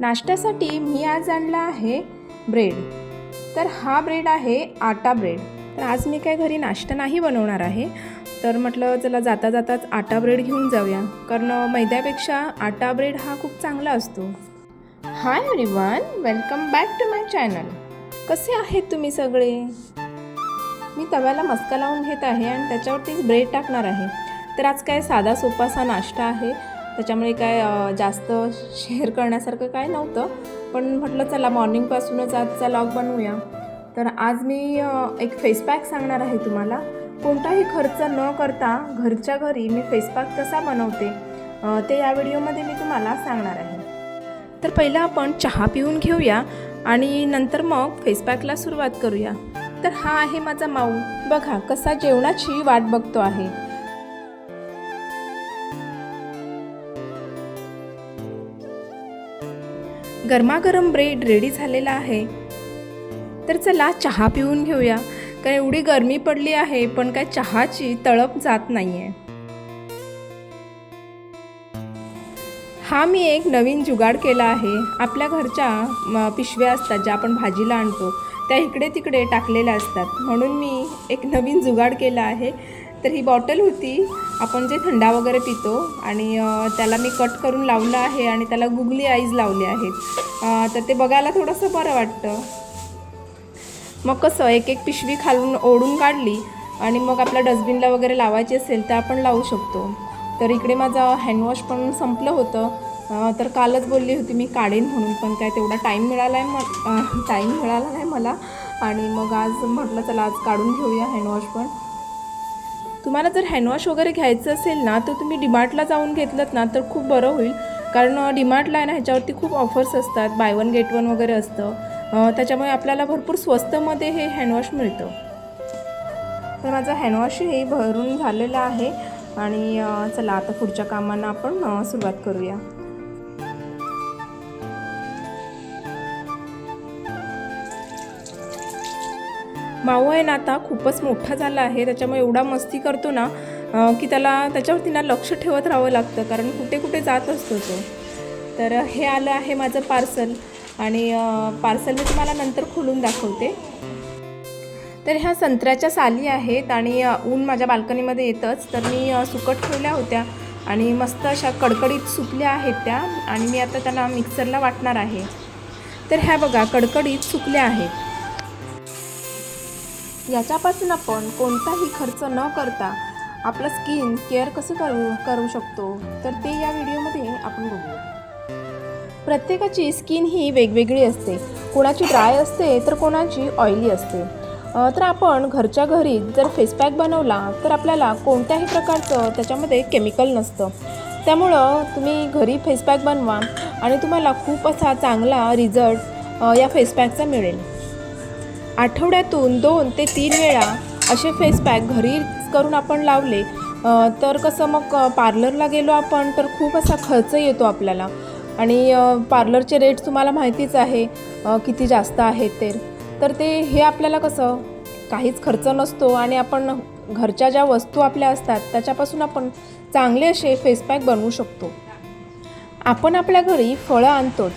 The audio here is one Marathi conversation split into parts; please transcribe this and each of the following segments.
नाश्त्यासाठी मी आज आणला आहे ब्रेड. तर हा ब्रेड आहे आटा ब्रेड. तर आज मी काय घरी नाश्ता नाही बनवणार आहे. तर म्हटलं चला जाता जाताच आटा ब्रेड घेऊन जाऊया. कारण मैद्यापेक्षा आटा ब्रेड हा खूप चांगला असतो. Hi everyone welcome back to my channel कसे आहेत तुम्ही सगळे? मी तव्याला मस्का लावून घेत आहे आणि त्याच्यावरतीच ब्रेड टाकणार आहे. तर आज काय साधा सोपासा नाश्ता आहे. त्याच्यामुळे काय जास्त शेअर करण्यासारखं काय नव्हतं. पण म्हटलं चला मॉर्निंगपासूनच आजचा लॉग बनवूया. तर आज मी एक फेसपॅक सांगणार आहे तुम्हाला. कोणताही खर्च न करता घरच्या घरी मी फेसपॅक कसा बनवते ते या व्हिडिओमध्ये मी तुम्हाला सांगणार आहे. तर पहिलं आपण चहा पिऊन घेऊया आणि नंतर मग फेसपॅकला सुरुवात करूया. तर हा आहे माझा माऊ. बघा कसा जेवणाची वाट बघतो आहे. गरमागरम ब्रेड रेडी झालेला आहे. तर चला चहा पिऊन घेऊया. कारण एवढी गरमी पडली आहे पण काय चहाची तळप जात नाही आहे हा मी एक नवीन जुगाड केला आहे. आपल्या घरच्या पिशव्या असतात ज्या आपण भाजीला आणतो त्या इकडे तिकडे टाकलेल्या असतात. म्हणून मी एक नवीन जुगाड केला आहे. तर ही बॉटल होती. आपण जे थंडा वगैरे पितो आणि त्याला मी कट करून लावलं आहे आणि त्याला गुगली आईज लावले आहेत. तर ते बघायला थोडंसं बरं वाटतं. मग कसं एक एक पिशवी खालून ओढून काढली आणि मग आपल्या डस्टबिनला वगैरे लावायची असेल तर आपण लावू शकतो. तर इकडे माझं हँडवॉश पण संपलं होतं. तर कालच बोलली होती मी काढेन म्हणून पण काय तेवढा टाईम मिळाला आहे मग टाईम मिळाला नाही मला. आणि मग आज म्हटलं चला आज काढून घेऊया हँडवॉश पण. तुम्हाला जर हँडवॉश वगैरे घ्यायचं असेल ना तर तुम्ही डिमार्टला जाऊन घेतलं ना तर खूप बरं होईल. कारण डिमार्टला आहे ना ह्याच्यावरती खूप ऑफर्स असतात. बाय वन गेट वन वगैरे असतं. त्याच्यामुळे आपल्याला भरपूर स्वस्तमध्ये हे हँडवॉश मिळतं. तर माझं हँडवॉशही भरून झालेलं आहे. आणि चला आता पुढच्या कामांना आपण सुरुवात करूया. माऊ आहे ना आता खूपच मोठा झाला आहे. त्याच्यामुळे एवढा मस्ती करतो ना की त्याला त्याच्यावरती ना लक्ष ठेवत राहावं लागतं कारण कुठे कुठे जात असतो तो. तर हे आलं आहे माझं पार्सल आणि पार्सल मी तुम्हाला नंतर खोलून दाखवते. तर ह्या संत्र्याच्या साली आहेत आणि ऊन माझ्या बाल्कनीमध्ये येतंच. तर मी सुकट ठेवल्या होत्या आणि मस्त अशा कडकडीत सुकल्या आहेत त्या आणि मी आता त्याला मिक्सरला वाटणार आहे. तर ह्या बघा कडकडीत सुकल्या आहेत. याच्यापासून आपण कोणताही खर्च न करता आपलं स्किन केअर कसं करू करू शकतो तर ते या व्हिडिओमध्ये आपण बघूया. प्रत्येकाची स्किन ही वेगवेगळी असते. कोणाची ड्राय असते तर कोणाची ऑइली असते. तर आपण घरच्या घरी जर फेस पॅक बनवला तर आपल्याला कोणत्याही प्रकारचं त्याच्यामध्ये केमिकल नसतं. त्यामुळं तुम्ही घरी फेस पॅक बनवा आणि तुम्हाला खूप असा चांगला रिझल्ट या फेसपॅकचा मिळेल. आठवड्यातून दोन ते तीन वेळा असे फेस पॅक घरी करून आपण लावले. तर कसं मग पार्लरला गेलो आपण तर खूप असा खर्च येतो आपल्याला. आणि पार्लरचे रेट तुम्हाला माहितीच आहे किती जास्त आहेत ते. तर ते हे आपल्याला कसं काहीच खर्च नसतो आणि आपण घरच्या ज्या वस्तू आपल्या असतात त्याच्यापासून आपण चांगले असे फेस पॅक बनवू शकतो. आपण आपल्या घरी फळं आणतोच.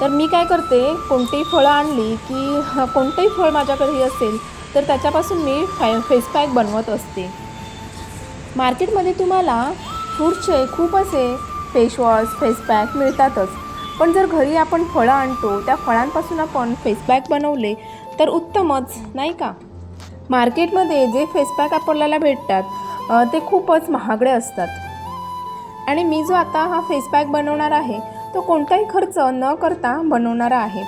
तर मी काय करते कोणतीही फळं आणली की कोणतंही फळ माझ्या घरी असेल तर त्याच्यापासून मी फॅ फेस पॅक बनवत असते. मार्केटमध्ये तुम्हाला फ्रूटचे खूप असे फेशवॉश फेस पॅक मिळतातच. पण जर घरी आपण फळं आणतो त्या फळांपासून आपण फेस पॅक बनवले तर उत्तमच नाही का? मार्केटमध्ये जे फेस पॅक आपल्याला भेटतात ते खूपच महागडे असतात. आणि मी जो आता हा फेस पॅक बनवणार आहे तो कोणताही खर्च न करता बनवणारा आहे.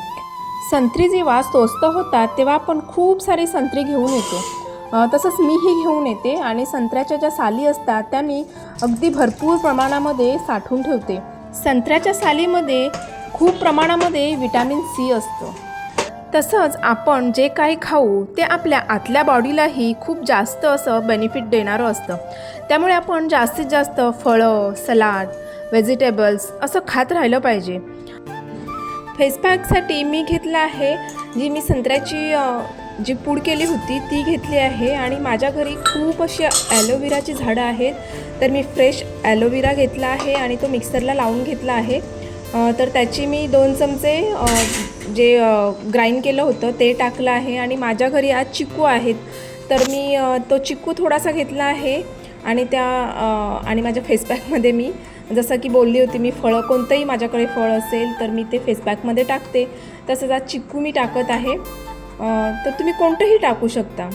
संत्री जेव्हा स्वस्त होतात तेव्हा आपण खूप सारी संत्री घेऊन येतो. तसंच मीही घेऊन येते आणि संत्र्याच्या ज्या साली असतात त्या मी अगदी भरपूर प्रमाणामध्ये साठवून ठेवते. संत्र्याच्या सालीमध्ये खूप प्रमाणामध्ये विटॅमिन सी असतं. तसंच आपण जे काही खाऊ ते आपल्या आतल्या बॉडीलाही खूप जास्त असं बेनिफिट देणारं असतं. त्यामुळे आपण जास्तीत जास्त फळं सलाड व्हेजिटेबल्स असं खात राहिलं पाहिजे. फेस पॅकसाठी मी घेतलं आहे जी मी संत्र्याची जी पूड केली होती ती घेतली आहे आणि माझ्या घरी खूप अशी ॲलोवेराची झाडं आहेत. तर मी फ्रेश ॲलोवेरा घेतला आहे आणि तो मिक्सरला लावून घेतला आहे. तर त्याची मी दोन चमचे जे ग्राइंड केलं होतं ते टाकलं आहे आणि माझ्या घरी आज चिकू आहेत. तर मी तो चिकू थोडासा घेतला आहे आणि त्या आणि माझ्या फेसपॅकमध्ये मी जसं की बोलली होती मी फळं कोणतंही माझ्याकडे फळ असेल तर मी ते फेसपॅकमध्ये टाकते. तसंच आज चिकू मी टाकत आहे. तर तुम्ही कोणतंही टाकू शकता.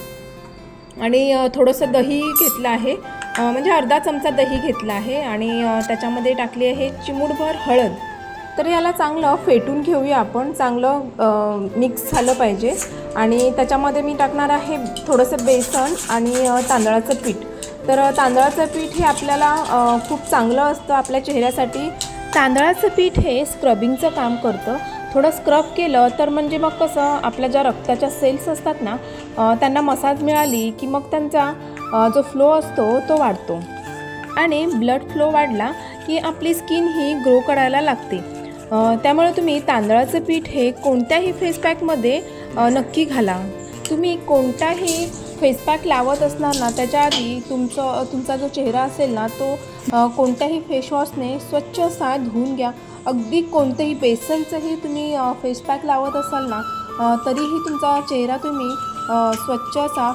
आणि थोडंसं दही घेतलं आहे. म्हणजे अर्धा चमचा दही घेतला आहे आणि त्याच्यामध्ये टाकली आहे चिमूटभर हळद. तर याला चांगलं फेटून घेऊया आपण. चांगलं मिक्स झालं पाहिजे. आणि त्याच्यामध्ये मी टाकणार आहे थोडंसं बेसन आणि तांदळाचं पीठ. तर तांदळाचं पीठ हे आपल्याला खूप चांगलं असतं आपल्या चेहऱ्यासाठी. तांदळाचं पीठ हे स्क्रबिंगचं काम करतं. थोडं स्क्रब केलं तर म्हणजे मग कसं आपल्या ज्या रक्ताच्या सेल्स असतात ना त्यांना मसाज मिळाली की मग त्यांचा जो फ्लो असतो तो वाढतो. आणि ब्लड फ्लो वाढला की आपली स्किन ही ग्रो करायला लागते. त्यामुळे तुम्ही तांदळाचं पीठ हे कोणत्याही फेस पॅकमध्ये नक्की घाला. तुम्ही कोणताही फेसपॅक लावत असणार ना त्याच्या आधी तुमचं तुमचा जो चेहरा असेल ना तो कोणत्याही फेसवॉशने स्वच्छ असा धुवून घ्या. अगदी कोणतंही बेसनचंही तुम्ही फेसपॅक लावत असाल ना तरीही तुमचा चेहरा तुम्ही अ, स्वच्छ असा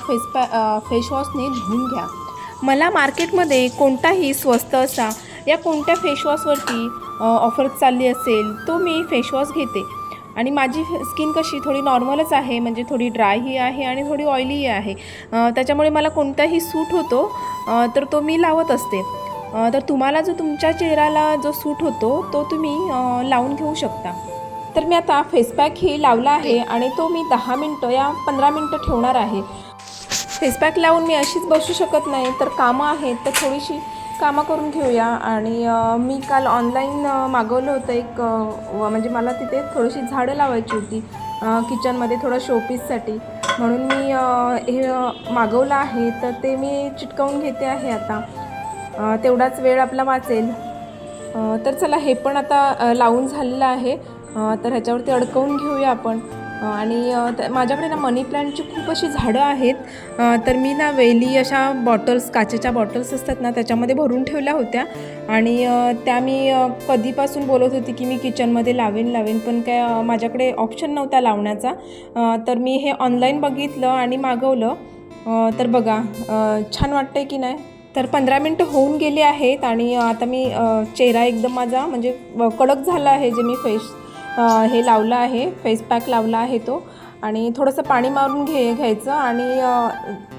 फेसवॉशने धुवून घ्या. मला मार्केटमध्ये कोणताही स्वस्त असा या कोणत्या फेसवॉशवरती ऑफर चालली असेल तो मी फेसवॉश घेते. आणि माझी स्किन कशी थोडी नॉर्मलच आहे म्हणजे थोडी ड्रायही आहे आणि थोडी ऑइलीही आहे. त्याच्यामुळे मला कोणताही सूट होतो तर तो मी लावत असते. तर तुम्हाला जो तुमच्या चेहऱ्याला जो सूट होतो तो तुम्ही लावून घेऊ शकता. तर मी आता फेसपॅक ही लावला आहे आणि तो मी दहा मिनटं या पंधरा मिनटं ठेवणार आहे. फेसपॅक लावून मी अशीच बसू शकत नाही तर कामं आहेत तर थोडीशी कामं करून घेऊया. आणि मी काल ऑनलाईन मागवलं होतं एक व म्हणजे मला तिथे थोडीशी झाडं लावायची होती किचनमध्ये थोडं शोपीससाठी म्हणून मी हे मागवलं आहे. तर ते मी चिटकवून घेते आहे आता. तेवढाच वेळ आपला वाचेल. तर चला हे पण आता लावून झालेलं आहे. तर ह्याच्यावरती अडकवून घेऊया आपण. आणि त्या- माझ्याकडे ना मनी प्लांटची खूप अशी झाडं आहेत. तर मी ना वेली अशा बॉटल्स काचेच्या बॉटल्स असतात ना त्याच्यामध्ये भरून ठेवल्या होत्या. आणि त्या मी कधीपासून बोलत होती की मी किचनमध्ये लावेन लावेन पण काय माझ्याकडे ऑप्शन नव्हता लावण्याचा. तर मी हे ऑनलाईन बघितलं आणि मागवलं. तर बघा छान छान आहे की नाही? तर पंधरा मिनटं होऊन गेली आहेत आणि आता मी चेहरा एकदम माझा म्हणजे कडक झाला आहे जे मी फेस हे लावलं आहे फेस पॅक लावला आहे तो. आणि थोडंसं पाणी मारून घे घ्यायचं. आणि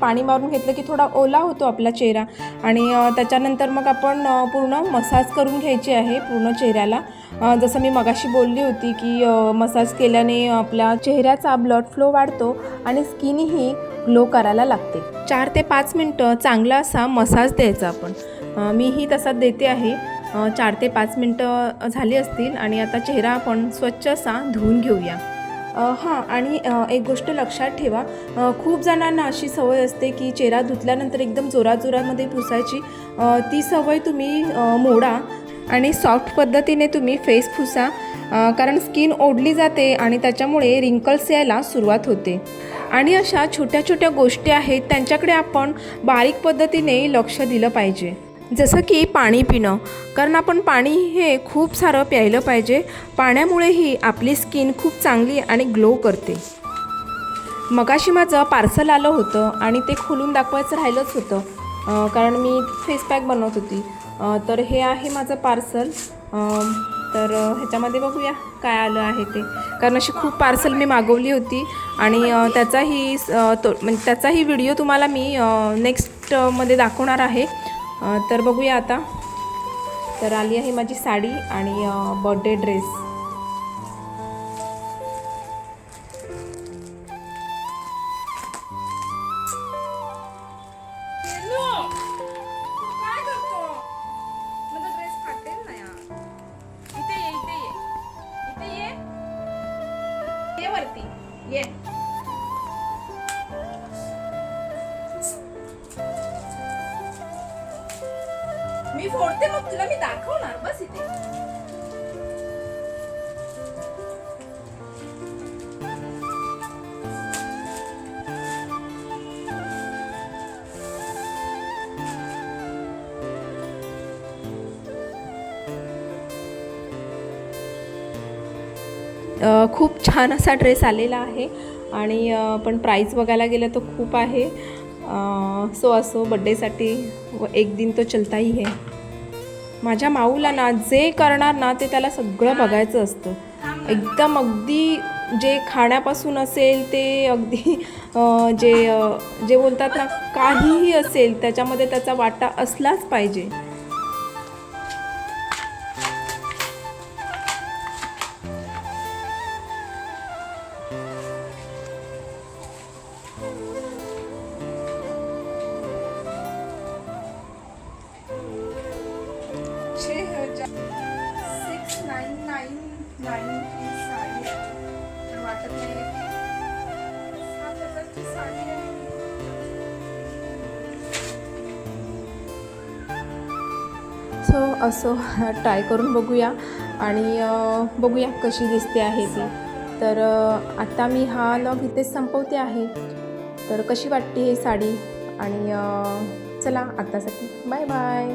पाणी मारून घेतलं की थोडा ओला होतो आपला चेहरा. आणि त्याच्यानंतर मग आपण पूर्ण मसाज करून घ्यायची आहे पूर्ण चेहऱ्याला. जसं मी मगाशी बोलली होती की मसाज केल्याने आपल्या चेहऱ्याचा ब्लड फ्लो वाढतो आणि स्किनही ग्लो करायला लागते. चार ते पाच मिनटं चांगला असा मसाज द्यायचा आपण. मीही तसा देते आहे. चार ते पाच मिनटं झाली असतील आणि आता चेहरा आपण स्वच्छ असा धुवून घेऊया. हां आणि एक गोष्ट लक्षात ठेवा. खूप जणांना अशी सवय असते की चेहरा धुतल्यानंतर एकदम जोराजोरामध्ये पुसायची. ती सवय तुम्ही मोडा आणि सॉफ्ट पद्धतीने तुम्ही फेस फुसा कारण स्किन ओढली जाते आणि त्याच्यामुळे रिंकल्स यायला सुरुवात होते. आणि अशा छोट्या छोट्या गोष्टी आहेत त्यांच्याकडे आपण बारीक पद्धतीने लक्ष दिलं पाहिजे. जसं की पाणी पिणं. कारण आपण पाणी हे खूप सारं प्यायलं पाहिजे. पाण्यामुळेही आपली स्किन खूप चांगली आणि ग्लो करते. मगाशी माझं पार्सल आलं होतं आणि ते खोलून दाखवायचं राहिलंच होतं. कारण मी फेस पॅक बनवत होती. तर हे आहे माझं पार्सल. तर ह्याच्यामध्ये बघूया काय आलं आहे ते. कारण अशी खूप पार्सल मी मागवली होती. आणि त्याचाही तो म्हणजे त्याचाही व्हिडिओ तुम्हाला मी नेक्स्टमध्ये दाखवणार आहे. तर बघूया आता. तर आली आहे माझी साडी आणि बर्थडे ड्रेस खूप छान असा ड्रेस आलेला आहे. आणि पण प्राईस बघायला गेलं तर खूप आहे. सो असो बड्डेसाठी व एक दिन तो चलताही है माझ्या माऊला ना जे करणार ना ते त्याला सगळं बघायचं असतं. एकदम अगदी जे खाण्यापासून असेल ते अगदी जे जे बोलतात ना काहीही असेल त्याच्यामध्ये त्याचा वाटा असलाच पाहिजे. सो असं ट्राय करून बघूया. आणि बघूया कशी दिसते आहे ती. तर आत्ता मी हा लॉग इथेच संपवते आहे. तर कशी वाटते ही साडी? आणि चला आत्तासाठी बाय बाय